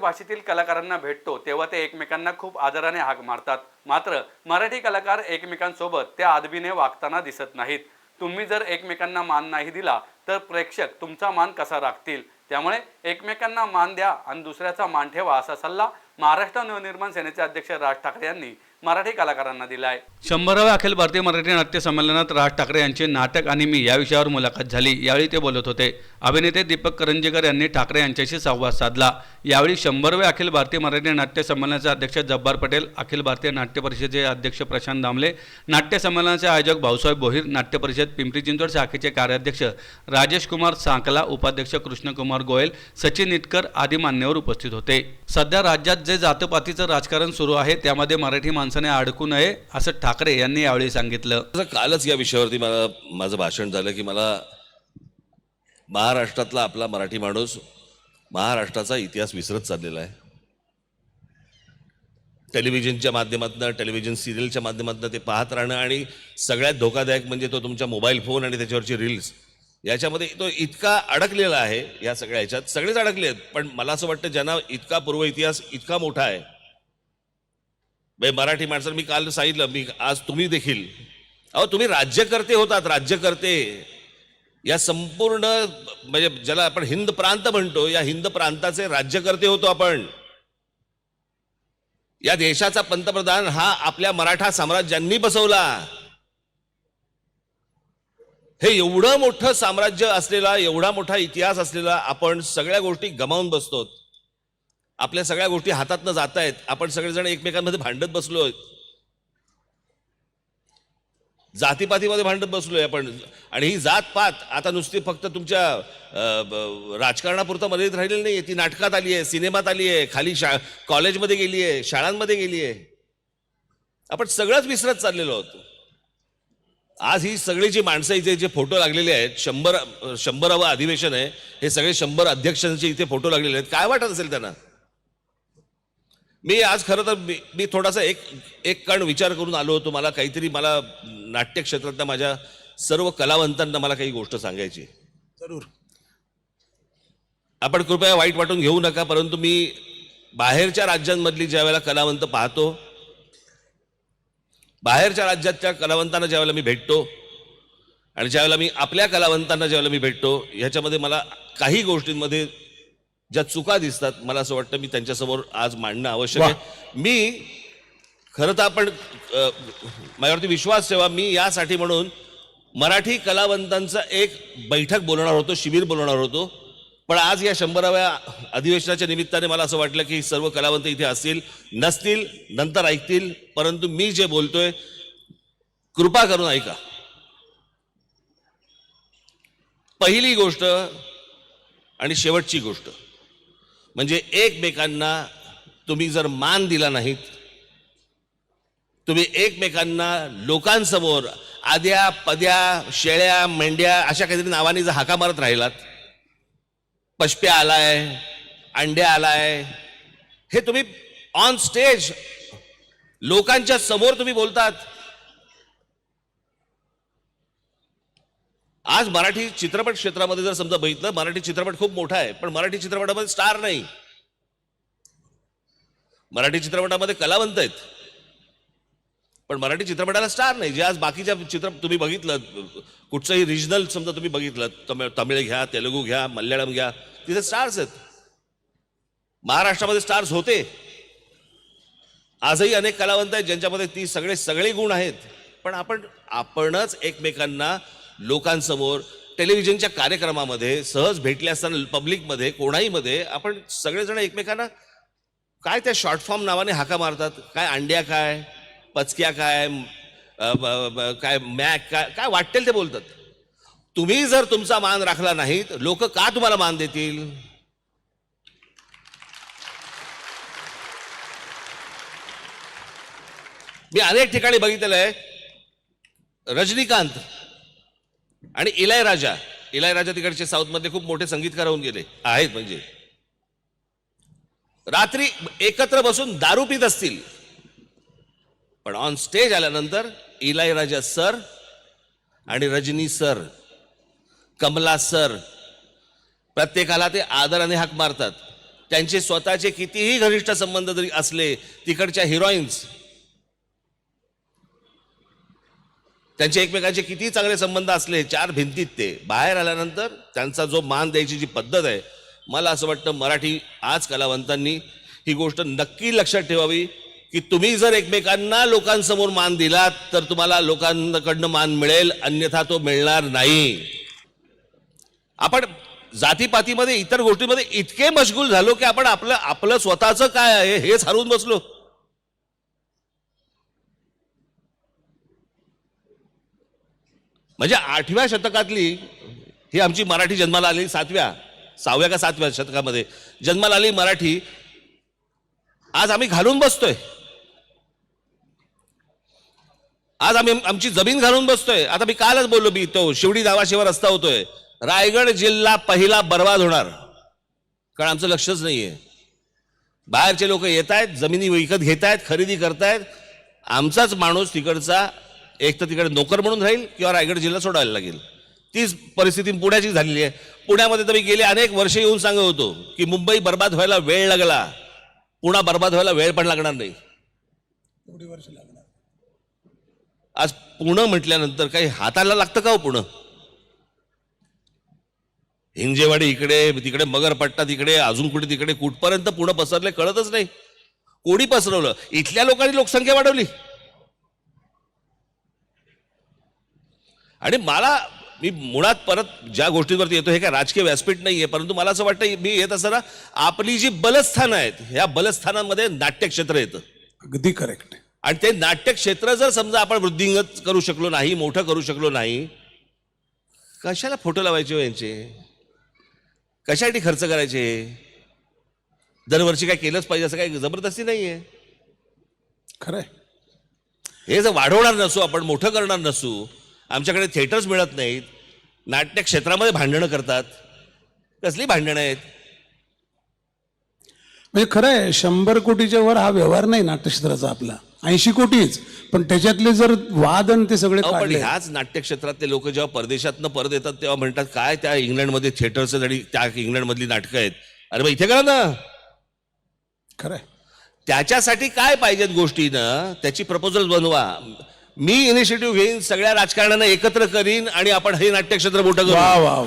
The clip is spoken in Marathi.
भाषेतील कलाकारांना भेटतो तेव्हा ते एकमेकांना खूप आदराने हाक मारतात. मात्र मराठी कलाकार एकमेकांसोबत त्या आदबीने वागताना दिसत नाहीत. तुम्ही जर एकमेकांना मान नाही दिला तर प्रेक्षक तुमचा मान कसा राखतील? त्यामुळे एकमेकांना मान द्या आणि दुसऱ्याचा मान ठेवा असा सल्ला महाराष्ट्र नवनिर्माण सेनेचे अध्यक्ष राज ठाकरे यांनी मराठी कलाकारांना दिलाय. शंभराव्या अखिल भारतीय मराठी नाट्य संमेलनात राज ठाकरे यांचे नाटक आणि मी या विषयावर मुलाखत झाली. यावेळी ते बोलत होते. अभिनेते दीपक करंजेकर यांनी ठाकरे यांच्याशी संवाद साधला. यावेळी शंभरव्या अखिल भारतीय मराठी नाट्य संमेलनाचे अध्यक्ष जब्बार पटेल अखिल भारतीय नाट्य परिषदेचे अध्यक्ष प्रशांत दामले नाट्य संमेलनाचे आयोजक भाऊसाहेब बोहीर नाट्य परिषद पिंपरी चिंचवड शाखेचे कार्याध्यक्ष राजेश कुमार सांकला उपाध्यक्ष कृष्णकुमार गोयल सचिन इटकर आदी मान्यवर उपस्थित होते. सध्या राज्यात जे जातपातीचं राजकारण सुरू आहे त्यामध्ये मराठी माणसाने अडकू नये असं ठाकरे यांनी यावेळी सांगितलं. कालच या विषयावरती मला माझं भाषण झालं की मला महाराष्ट्रातला आपला मराठी माणूस महाराष्ट्राचा इतिहास विसरत चाललेला आहे. टेलिव्हिजनच्या माध्यमातून टेलिव्हिजन सिरियलच्या माध्यमातून ते पाहत राहणं आणि सगळ्यात धोकादायक म्हणजे तो तुमच्या मोबाईल फोन आणि त्याच्यावरची रील्स याच्यामध्ये तो इतका अडकलेला आहे या सगळ्या ह्याच्यात. सगळेच अडकले आहेत पण मला असं वाटतं ज्यांना इतका पूर्व इतिहास इतका मोठा आहे मराठी माणसं मी काल सांगितलं मी आज तुम्ही देखील. अहो तुम्ही राज्यकर्ते होतात राज्यकर्ते. या संपूर्ण म्हणजे ज्याला आपण हिंद प्रांत म्हणतो या हिंद प्रांताचे राज्यकर्ते होतो आपण. या देशाचा पंतप्रधान हा आपल्या मराठा साम्राज्यांनी बसवला. हे एवढं मोठं साम्राज्य असलेला एवढा मोठा इतिहास असलेला आपण सगळ्या गोष्टी गमावून बसतो आपल्या सगळ्या गोष्टी हातातनं जात आहेत आपण सगळेजण एकमेकांमध्ये भांडत बसलोय. जातीपातीमध्ये भांडत बसलोय आपण. आणि ही जात पात आता नुसती फक्त तुमच्या ब- राजकारणापुरतं मर्यादित राहिलेली नाही ती नाटकात आली आहे सिनेमात आली आहे खाली शा कॉलेजमध्ये गेली आहे शाळांमध्ये गेली आहे आपण सगळंच विसरत चाललेलो आहोत. आज ही सगळी जी माणसं इथे जे फोटो लागलेले आहेत शंभर शंभरावं अधिवेशन आहे हे सगळे शंभर अध्यक्षांचे इथे फोटो लागलेले आहेत. काय वाटत असेल त्यांना? मी आज खरं तर मी मी थोडासा एक एक कण विचार करून आलो होतो. मला काहीतरी मला नाट्य क्षेत्रातल्या माझ्या सर्व कलावंतांना मला काही गोष्ट सांगायची जरूर. आपण कृपया वाईट वाटून घेऊ नका परंतु मी बाहेरच्या राज्यांमधली ज्या वेळेला कलावंत पाहतो बाहेरच्या राज्यातल्या कलावंतांना ज्यावेळेला मी भेटतो आणि ज्यावेळेला मी आपल्या कलावंतांना ज्यावेळेला मी भेटतो ह्याच्यामध्ये मला काही गोष्टींमध्ये ज्या चुका दिसतात मला असं वाटतं मी त्यांच्यासमोर आज मांडणं आवश्यक आहे. मी खरं तर आपण माझ्यावरती विश्वास ठेवा मी यासाठी म्हणून मराठी कलावंतांचा एक बैठक बोलवणार होतो शिबिर बोलवणार होतो. पण आज या शंभराव्या अधिवेशनाच्या निमित्ताने मला असं वाटलं की सर्व कलावंत इथे असतील नसतील नंतर ऐकतील परंतु मी जे बोलतोय कृपा करून ऐका. पहिली गोष्ट आणि शेवटची गोष्ट. म्हणजे एकमेकांना तुम्ही जर मान दिला नाहीत तुम्ही एकमेकांना लोकांसमोर आद्या पद्या शेळ्या मेंढ्या अशा काहीतरी नावाने जर हाका मारत राहिलात पशप्या आलाय अंड्या आलाय हे तुम्ही ऑन स्टेज लोकांच्या समोर तुम्ही बोलतात आज मराठी चित्रपट क्षेत्रामध्ये जर समजा बघितलं मराठी चित्रपट खूप मोठा आहे पण मराठी चित्रपटामध्ये स्टार नाही. मराठी चित्रपटामध्ये कलावंत आहेत. पण मराठी चित्रपटाला स्टार नाही. जे आज बाकीच्या चित्र तुम्ही बघितलं कुठचंही रिजनल समजा तुम्ही बघितलं तमिळ तमिळ घ्या तेलुगू घ्या मल्याळम घ्या तिथे स्टार्स आहेत. महाराष्ट्रामध्ये स्टार्स होते. आजही अनेक कलावंत आहेत ज्यांच्यामध्ये ती सगळे सगळे गुण आहेत. पण आपण आपणच एकमेकांना लोकांसमोर टेलिव्हिजनच्या कार्यक्रमामध्ये सहज भेटले असताना पब्लिकमध्ये कोणाहीमध्ये आपण सगळेजण एकमेकांना काय त्या शॉर्ट फॉर्म नावाने हाका मारतात? काय अंड्या काय? पचक्या काय? काय मॅक काय? काय वाटेल ते बोलतात. तुम्ही जर तुमचा मान राखला नाहीत लोक का तुम्हाला मान देतील? मी अनेक ठिकाणी बघितलेलं आहे. रजनीकांत आणि इलायराजा इलायराजा तिकडचे साऊथमध्ये खूप मोठे संगीतकार होऊन गेले. आहेत म्हणजे. रात्री एकत्र बसून दारू पित असतील. पण ऑन स्टेज आल्यानंतर इलायराजा सर आणि रजनी सर कमला सर प्रत्येकाला ते आदराने हाक मारतात. त्यांचे स्वतःचे कितीही घनिष्ठ संबंध जरी असले तिकडच्या हिरोईन्स त्यांचे एकमेकांचे किती चांगले संबंध असले चार भिंतीत ते. बाहेर आल्यानंतर त्यांचा जो मान द्यायची जी पद्धत आहे मला असं वाटतं मराठी आज कलावंतांनी ही गोष्ट नक्की लक्षात ठेवावी की तुम्ही जर एकमेकांना लोकांसमोर मान दिलात तर तुम्हाला लोकांकडनं मान मिळेल अन्यथा तो मिळणार नाही. आपण जातीपातीमध्ये इतर गोष्टींमध्ये इतके मशगूल झालो की आपण आपलं आपलं स्वतःचं काय आहे हेच हरवून बसलो. म्हणजे आठव्या शतकातली ही आमची मराठी जन्माला आली सातव्या सहाव्या का सातव्या शतकामध्ये जन्माला आली मराठी. आज आम्ही घालून बसतोय. आज आम्ही आमची जमीन घालून बसतोय. आता मी कालच बोललो मी तो शिवडी नावाशिवाय रस्ता होतोय. रायगड जिल्हा पहिला बर्बाद होणार. कारण आमचं लक्षच नाहीये. बाहेरचे लोक येत आहेत जमिनी विकत घेत आहेत खरेदी करतायत. आमचाच माणूस तिकडचा एक तर तिकडे नोकर म्हणून राहील किंवा रायगड जिल्हा सोडायला लागेल. तीच परिस्थिती पुण्याची झालेली आहे. पुण्यामध्ये तर मी गेले अनेक वर्ष येऊन सांगत होतो की मुंबई बर्बाद व्हायला वेळ लागला. पुणा बर्बाद व्हायला वेळ पण लागणार नाही. आज पुणं म्हटल्यानंतर काही हाताला लागतं का हो पुणं? हिंजेवाडी इकडे तिकडे मगरपट्टा तिकडे अजून कुठे तिकडे कुठपर्यंत पुणं पसरले कळतच नाही. कोणी पसरवलं? इथल्या लोकांनी लोकसंख्या वाढवली. आणि मला मी मुळात परत ज्या गोष्टींवरती येतो हे काय राजकीय व्यासपीठ नाहीये परंतु मला असं वाटतं मी येत असताना आपली जी बलस्थानं आहेत ह्या बलस्थानांमध्ये नाट्यक्षेत्र येतं. अगदी करेक्ट आणि ते नाट्यक्षेत्र जर समजा आपण वृद्धिंगत करू शकलो नाही मोठं करू शकलो नाही कशाला फोटो लावायचे हो यांचे? कशासाठी खर्च करायचे? दरवर्षी काय केलंच पाहिजे असं काही जबरदस्ती नाहीये. खरंय. हे जर वाढवणार नसू आपण मोठं करणार नसू आमच्याकडे थिएटर्स मिळत नाहीत. नाट्य क्षेत्रामध्ये भांडणं करतात. कसली भांडणं आहेत? म्हणजे खरं आहे शंभर कोटीच्या वर हा व्यवहार नाही नाट्यक्षेत्राचा आपला. ऐंशी कोटीच. पण त्याच्यातले जर वाद आणि ते सगळे अहो, पण काढले. ह्याच नाट्यक्षेत्रातले लोक जेव्हा परदेशातनं परत येतात तेव्हा म्हणतात काय त्या इंग्लंडमध्ये थिएटरचं आणि त्या इंग्लंडमधली नाटकं आहेत? अरे मग इथे करा ना. खरंय. त्याच्यासाठी काय पाहिजेत गोष्टीनं? त्याची प्रपोजल बनवा. मी इनिशिएटिव्ह घेईन सगळ्या राजकारण्यांना एकत्र करीन आणि आपण हे नाट्यक्षेत्र मोठं करू. वा वा.